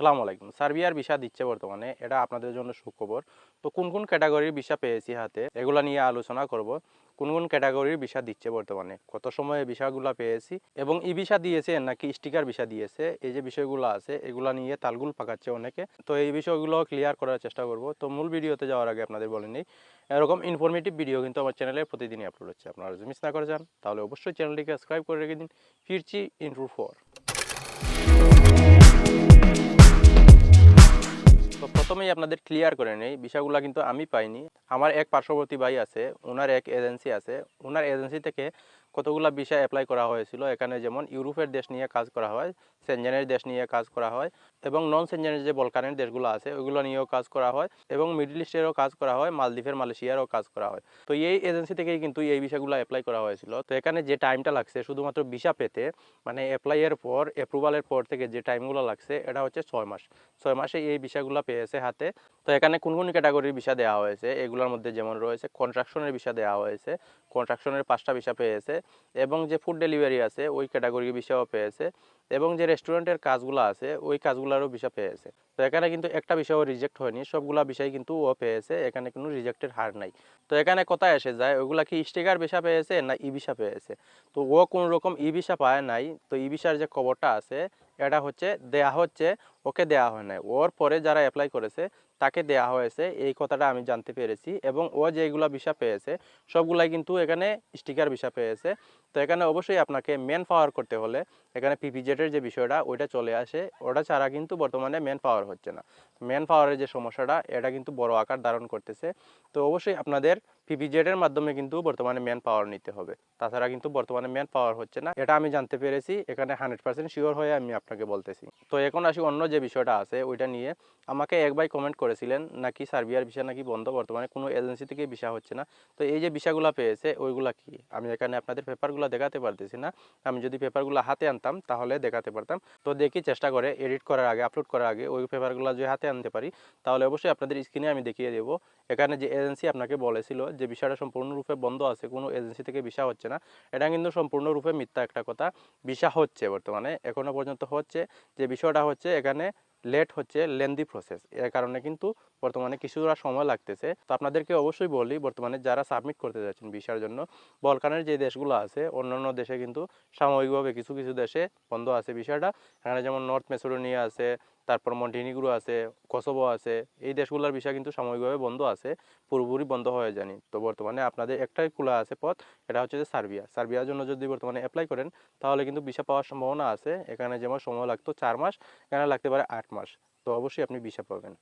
আসসালামু আলাইকুম। সার্বিয়ার ভিসা দিচ্ছে বর্তমানে, এটা আপনাদের জন্য সুখবর। তো কোন কোন ক্যাটাগরির ভিসা পেয়েছি হাতে, এগুলো নিয়ে আলোচনা করব। কোন কোন ক্যাটাগরির ভিসা দিচ্ছে বর্তমানে, কত সময়ে ভিসাগুলো পেয়েছি, এবং ই ভিসা দিয়েছে নাকি স্টিকার ভিসা দিয়েছে, এই যে বিষয়গুলো আছে, এগুলো নিয়ে তালগুল পাকাচ্ছে অনেকে। তো এই বিষয়গুলো ক্লিয়ার করার চেষ্টা করব। তো মূল ভিডিওতে যাওয়ার আগে আপনাদের বলে নিই, এরকম ইনফরমেটিভ ভিডিও কিন্তু আমার চ্যানেলে প্রতিদিনই আপলোড হচ্ছে। আপনারা যদি মিস না করে যান, তাহলে অবশ্যই চ্যানেলটিকে সাবস্ক্রাইব করে রেখে দিন। ফিরছি ইন্ট্রু ফোর প্রথমেই আপনাদের ক্লিয়ার করে নেই। বিষয়গুলো কিন্তু আমি পাইনি। আমার এক পার্শ্ববর্তী ভাই আছে ওনার এক এজেন্সি আছে। ওনার এজেন্সি থেকে কতগুলো বিষয় অ্যাপ্লাই করা হয়েছিল, এখানে যেমন ইউরোপের দেশ নিয়ে কাজ করা হয়, সেনজেনের দেশ নিয়ে কাজ করা হয় এবং নন সেনজেনের যে বলকানের দেশগুলো আছে, ওইগুলো নিয়েও কাজ করা হয় এবং মিডল ইস্টেরও কাজ করা হয় মালদ্বীপের মালয়েশিয়ারও কাজ করা হয়। তো এই এজেন্সি থেকেই কিন্তু এই বিষয়গুলো অ্যাপ্লাই করা হয়েছিল। তো এখানে যে টাইমটা লাগছে, শুধুমাত্র ভিসা পেতে মানে অ্যাপ্লাইয়ের পর অ্যাপ্রুভালের পর থেকে যে টাইমগুলো লাগছে, এটা হচ্ছে ছয় মাস। ছয় মাসে এই বিষয়গুলো পেয়েছে হাতে। তো এখানে কোন কোন ক্যাটাগরির ভিসা দেওয়া হয়েছে? এগুলোর মধ্যে যেমন রয়েছে কন্ট্রাকশনের ভিসা দেওয়া হয়েছে কন্ট্রাকশনের পাঁচটা ভিসা পেয়েছে এবং যে ফুড ডেলিভারি আছে, ওই ক্যাটাগরির ভিসাও পেয়েছে এবং যে রেস্টুরেন্টের কাজগুলো আছে, ওই কাজগুলোরও ভিসা পেয়েছে। তো এখানে কিন্তু একটা বিষয়ও রিজেক্ট হয়নি, সবগুলা বিষয় কিন্তু ও পেয়েছে, এখানে কোনো রিজেক্টের হার নাই। তো এখানে কথা এসে যায়? ওগুলা কি স্টিকার ভিসা পেয়েছে না ই ভিসা পেয়েছে? তো ও কোন রকম ই ভিসা পায় নাই, তো ই ভিসার যে খবরটা আছে, এটা হচ্ছে দেয়া হচ্ছে ওকে দেয়া হয় নাই। ওর পরে যারা অ্যাপ্লাই করেছে, তাকে দেয়া হয়েছে। এই কথাটা আমি জানতে পেরেছি এবং ও যেগুলো ভিসা পেয়েছে, সবগুলাই কিন্তু এখানে স্টিকার ভিসা পেয়েছে। তো এখানে অবশ্যই আপনাকে মেন পাওয়ার করতে হলে এখানে পিপিজেটের যে বিষয়টা, ওইটা চলে আসে। ওটা ছাড়া কিন্তু বর্তমানে মেন পাওয়ার হচ্ছে না। মেন পাওয়ারের যে সমস্যাটা, এটা কিন্তু বড় আকার ধারণ করতেছে। তো অবশ্যই আপনাদের পিপিজেটের মাধ্যমে কিন্তু বর্তমানে মেন পাওয়ার নিতে হবে। তাছাড়া কিন্তু বর্তমানে মেন পাওয়ার হচ্ছে না। এটা আমি জানতে পেরেছি। এখানে হান্ড্রেড পার্সেন্ট শিওর হয়ে আমি আপনাকে বলতেছি। তো এখন আসি অন্য যে বিষয়টা আছে, ওইটা নিয়ে আমাকে এক ভাই কমেন্ট করেছিলেন নাকি সার্বিয়ার ভিসা নাকি বন্ধ, বর্তমানে কোনো এজেন্সি থেকে ভিসা হচ্ছে না। তো এই যে ভিসাগুলো পেয়েছে, ওইগুলা কি? আমি এখানে আপনাদের পেপারগুলো দেখাতে পারতেছি না। আমি যদি পেপারগুলো হাতে আনতাম, তাহলে দেখাতে পারতাম। তো দেখি চেষ্টা করে এডিট করার আগে আপলোড করার আগে ওই পেপারগুলো যদি হাতে আনতে পারি, তাহলে অবশ্যই আপনাদের স্ক্রিনে আমি দেখিয়ে দেবো। এখানে যে এজেন্সি আপনাকে বলেছিল যে বিষয়টা সম্পূর্ণরূপে বন্ধ আছে, কোনো এজেন্সি থেকে ভিসা হচ্ছে না, এটা কিন্তু সম্পূর্ণরূপে মিথ্যা একটা কথা। ভিসা হচ্ছে বর্তমানে, এখনও পর্যন্ত হচ্ছে। যে বিষয়টা হচ্ছে, এখানে লেট হচ্ছে লেন্দি প্রসেস এর কারণে কিন্তু বর্তমানে কিছুটা সময় লাগতেছে। তো আপনাদেরকে অবশ্যই বলি, বর্তমানে যারা সাবমিট করতে যাচ্ছেন ভিসার জন্য, বলকানের যে দেশগুলো আছে, অন্যান্য দেশে কিন্তু সাময়িকভাবে কিছু কিছু দেশে বন্ধ আছে ভিসাটা। এখানে যেমন নর্থ মেসোডোনিয়া আছে তারপর মন্টিনিগ্রো আছে কসবো আছে, এই দেশগুলোর বিষয় কিন্তু সাময়িকভাবে বন্ধ আছে, পুরোপুরি বন্ধ হয়ে যায়নি। তো বর্তমানে আপনাদের একটাই খোলা আছে পথ, এটা হচ্ছে যে সার্বিয়া। সার্বিয়ার জন্য যদি বর্তমানে অ্যাপ্লাই করেন, তাহলে কিন্তু ভিসা পাওয়ার সম্ভাবনা আছে। এখানে যেমন সময় লাগতো চার মাস, এখানে লাগতে পারে আট মাস। তো অবশ্যই আপনি ভিসা পাবেন।